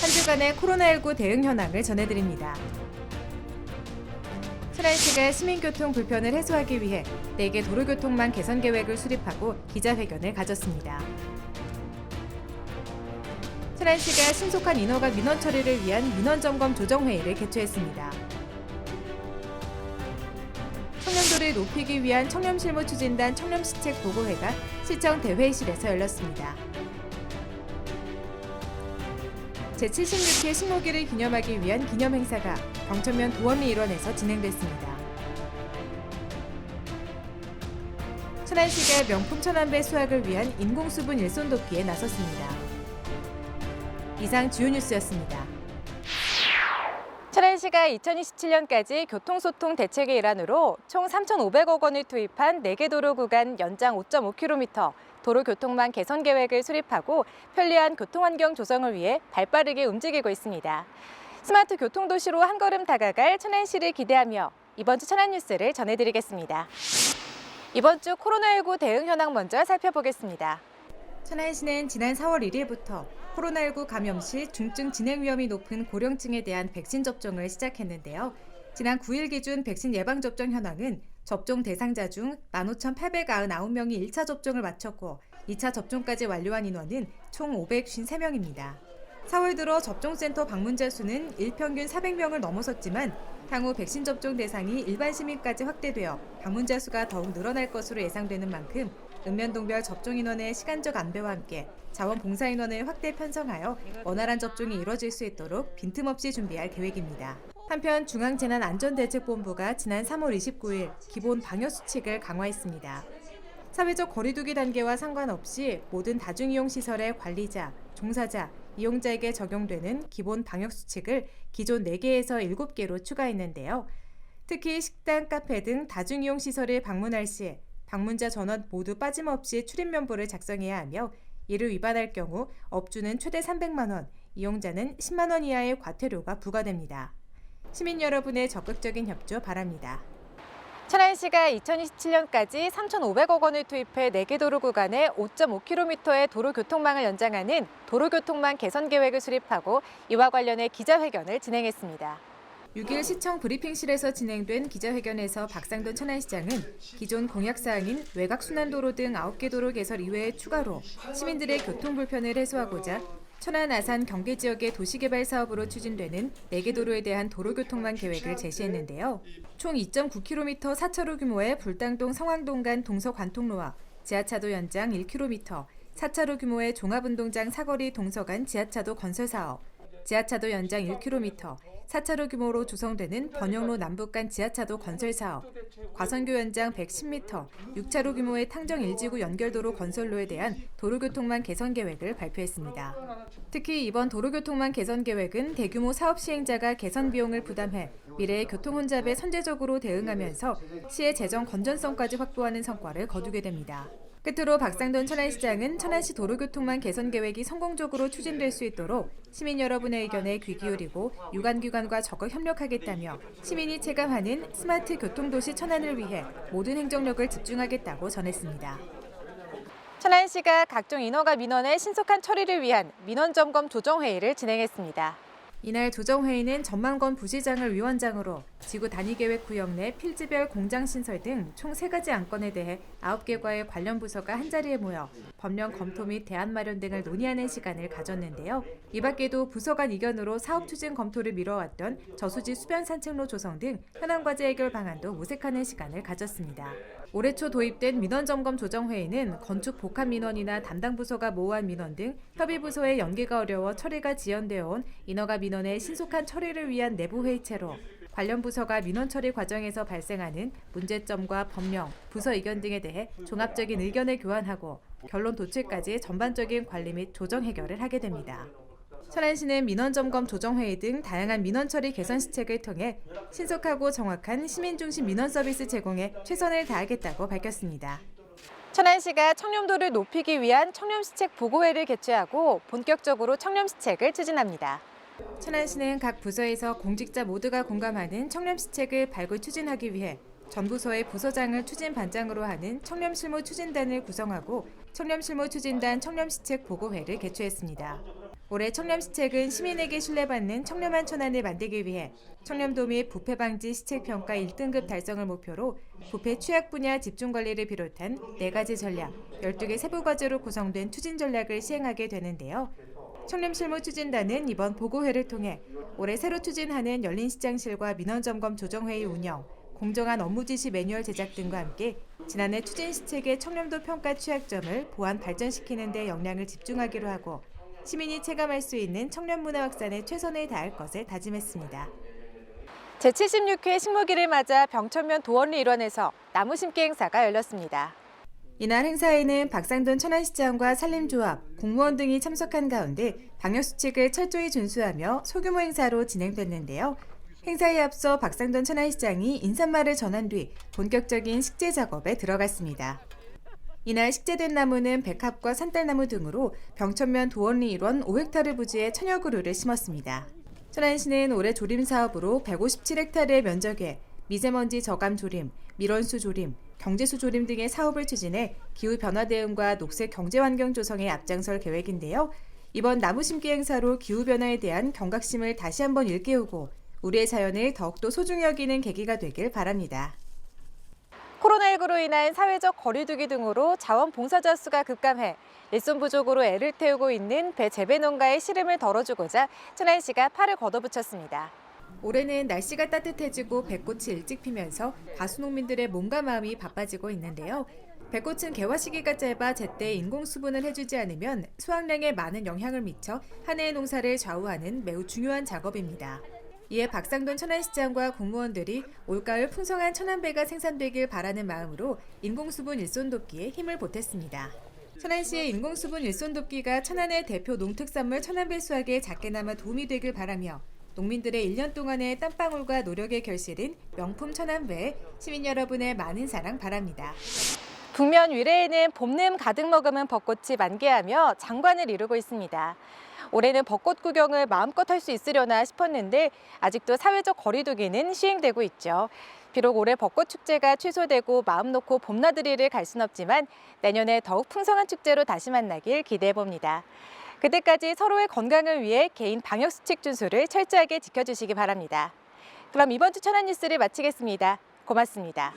한 주간의 코로나19 대응 현황을 전해드립니다. 천안시가 시민교통 불편을 해소하기 위해 4개 도로교통망 개선 계획을 수립하고 기자회견을 가졌습니다. 천안시가 신속한 인허가 민원 처리를 위한 민원 점검 조정 회의를 개최했습니다. 청렴도를 높이기 위한 청렴실무 추진단 청렴시책 보고회가 시청 대회의실에서 열렸습니다. 제76회 식목일을 기념하기 위한 기념 행사가 광천면 도원리 일원에서 진행됐습니다. 천안시가 명품 천안배 수확을 위한 인공수분 일손 돕기에 나섰습니다. 이상 주요 뉴스였습니다. 천안시가 2027년까지 교통소통 대책의 일환으로 총 3,500억 원을 투입한 4개 도로 구간 연장 5.5km 도로교통망 개선 계획을 수립하고 편리한 교통환경 조성을 위해 발빠르게 움직이고 있습니다. 스마트 교통도시로 한 걸음 다가갈 천안시를 기대하며 이번 주 천안 뉴스를 전해드리겠습니다. 이번 주 코로나19 대응 현황 먼저 살펴보겠습니다. 천안시는 지난 4월 1일부터 코로나19 감염 시 중증 진행 위험이 높은 고령층에 대한 백신 접종을 시작했는데요. 지난 9일 기준 백신 예방 접종 현황은 접종 대상자 중 15,899명이 1차 접종을 마쳤고 2차 접종까지 완료한 인원은 총 553명입니다. 4월 들어 접종센터 방문자 수는 일평균 400명을 넘어섰지만 향후 백신 접종 대상이 일반 시민까지 확대되어 방문자 수가 더욱 늘어날 것으로 예상되는 만큼 읍면동별 접종 인원의 시간적 안배와 함께 자원봉사 인원을 확대 편성하여 원활한 접종이 이뤄질 수 있도록 빈틈없이 준비할 계획입니다. 한편 중앙재난안전대책본부가 지난 3월 29일 기본 방역 수칙을 강화했습니다. 사회적 거리두기 단계와 상관없이 모든 다중이용 시설의 관리자, 종사자, 이용자에게 적용되는 기본 방역 수칙을 기존 4개에서 7개로 추가했는데요. 특히 식당, 카페 등 다중이용 시설을 방문할 시 방문자 전원 모두 빠짐없이 출입 면부를 작성해야 하며 이를 위반할 경우 업주는 최대 300만 원, 이용자는 10만 원 이하의 과태료가 부과됩니다. 시민 여러분의 적극적인 협조 바랍니다. 천안시가 2027년까지 3,500억 원을 투입해 4개 도로 구간에 5.5km의 도로 교통망을 연장하는 도로교통망 개선 계획을 수립하고 이와 관련해 기자회견을 진행했습니다. 6일 시청 브리핑실에서 진행된 기자회견에서 박상돈 천안시장은 기존 공약사항인 외곽순환도로 등 9개 도로 개설 이외에 추가로 시민들의 교통 불편을 해소하고자 천안 아산 경계 지역의 도시개발 사업으로 추진되는 4개 도로에 대한 도로교통망 계획을 제시했는데요. 총 2.9km 4차로 규모의 불당동 성황동 간 동서 관통로와 지하차도 연장 1km, 4차로 규모의 종합운동장 사거리 동서간 지하차도 건설 사업, 지하차도 연장 1km, 4차로 규모로 조성되는 번영로 남북 간 지하차도 건설 사업, 과선교 연장 110m, 6차로 규모의 탕정 1지구 연결도로 건설로에 대한 도로교통망 개선 계획을 발표했습니다. 특히 이번 도로교통망 개선 계획은 대규모 사업 시행자가 개선 비용을 부담해 미래의 교통 혼잡에 선제적으로 대응하면서 시의 재정 건전성까지 확보하는 성과를 거두게 됩니다. 끝으로 박상돈 천안시장은 천안시 도로교통망 개선 계획이 성공적으로 추진될 수 있도록 시민 여러분의 의견에 귀 기울이고 유관기관과 적극 협력하겠다며 시민이 체감하는 스마트 교통도시 천안을 위해 모든 행정력을 집중하겠다고 전했습니다. 천안시가 각종 인허가 민원의 신속한 처리를 위한 민원 점검 조정 회의를 진행했습니다. 이날 조정회의는 전만건 부시장을 위원장으로 지구 단위 계획 구역 내 필지별 공장 신설 등총 세가지 안건에 대해 9개과의 관련 부서가 한자리에 모여 법령 검토 및 대안 마련 등을 논의하는 시간을 가졌는데요. 이 밖에도 부서 간 이견으로 사업 추진 검토를 미뤄왔던 저수지 수변 산책로 조성 등 현안 과제 해결 방안도 모색하는 시간을 가졌습니다. 올해 초 도입된 민원점검 조정회의는 건축 복합 민원이나 담당 부서가 모호한 민원 등 협의 부서의 연계가 어려워 처리가 지연되어 온 인허가 민원의 신속한 처리를 위한 내부 회의체로 관련 부서가 민원 처리 과정에서 발생하는 문제점과 법령, 부서 의견 등에 대해 종합적인 의견을 교환하고 결론 도출까지 전반적인 관리 및 조정 해결을 하게 됩니다. 천안시는 민원점검 조정회의 등 다양한 민원 처리 개선 시책을 통해 신속하고 정확한 시민 중심 민원 서비스 제공에 최선을 다하겠다고 밝혔습니다. 천안시가 청렴도를 높이기 위한 청렴시책 보고회를 개최하고 본격적으로 청렴시책을 추진합니다. 천안시는 각 부서에서 공직자 모두가 공감하는 청렴시책을 발굴 추진하기 위해 전 부서의 부서장을 추진 반장으로 하는 청렴실무 추진단을 구성하고 청렴실무 추진단 청렴시책 보고회를 개최했습니다. 올해 청렴 시책은 시민에게 신뢰받는 청렴한 천안을 만들기 위해 청렴도 및 부패 방지 시책 평가 1등급 달성을 목표로 부패 취약 분야 집중 관리를 비롯한 4가지 전략, 12개 세부 과제로 구성된 추진 전략을 시행하게 되는데요. 청렴 실무 추진단은 이번 보고회를 통해 올해 새로 추진하는 열린 시장실과 민원 점검 조정 회의 운영, 공정한 업무 지시 매뉴얼 제작 등과 함께 지난해 추진 시책의 청렴도 평가 취약점을 보완 발전시키는 데 역량을 집중하기로 하고 시민이 체감할 수 있는 청렴 문화 확산에 최선을 다할 것을 다짐했습니다. 제76회 식목일을 맞아 병천면 도원리 일원에서 나무 심기 행사가 열렸습니다. 이날 행사에는 박상돈 천안시장과 산림조합, 공무원 등이 참석한 가운데 방역수칙을 철저히 준수하며 소규모 행사로 진행됐는데요. 행사에 앞서 박상돈 천안시장이 인사말을 전한 뒤 본격적인 식재 작업에 들어갔습니다. 이날 식재된 나무는 백합과 산딸나무 등으로 병천면 도원리 1원 5헥타르 부지에 천여 그루를 심었습니다. 천안시는 올해 조림 사업으로 157헥타르의 면적에 미세먼지 저감 조림, 밀원수 조림, 경제수 조림 등의 사업을 추진해 기후 변화 대응과 녹색 경제 환경 조성에 앞장설 계획인데요. 이번 나무 심기 행사로 기후 변화에 대한 경각심을 다시 한번 일깨우고 우리의 자연을 더욱더 소중히 여기는 계기가 되길 바랍니다. 코로나19로 인한 사회적 거리두기 등으로 자원봉사자 수가 급감해 일손 부족으로 애를 태우고 있는 배 재배 농가의 시름을 덜어주고자 천안시가 팔을 걷어붙였습니다. 올해는 날씨가 따뜻해지고 배꽃이 일찍 피면서 가수농민들의 몸과 마음이 바빠지고 있는데요. 배꽃은 개화 시기가 짧아 제때 인공 수분을 해주지 않으면 수확량에 많은 영향을 미쳐 한 해의 농사를 좌우하는 매우 중요한 작업입니다. 이에 박상돈 천안시장과 공무원들이 올가을 풍성한 천안배가 생산되길 바라는 마음으로 인공수분 일손 돕기에 힘을 보탰습니다. 천안시의 인공수분 일손 돕기가 천안의 대표 농특산물 천안배 수확에 작게나마 도움이 되길 바라며 농민들의 1년 동안의 땀방울과 노력의 결실인 명품 천안배에 시민 여러분의 많은 사랑 바랍니다. 북면 위례에는 봄냄 가득 머금은 벚꽃이 만개하며 장관을 이루고 있습니다. 올해는 벚꽃 구경을 마음껏 할 수 있으려나 싶었는데 아직도 사회적 거리두기는 시행되고 있죠. 비록 올해 벚꽃 축제가 취소되고 마음 놓고 봄나들이를 갈 순 없지만 내년에 더욱 풍성한 축제로 다시 만나길 기대해 봅니다. 그때까지 서로의 건강을 위해 개인 방역 수칙 준수를 철저하게 지켜주시기 바랍니다. 그럼 이번 주 천안 뉴스를 마치겠습니다. 고맙습니다.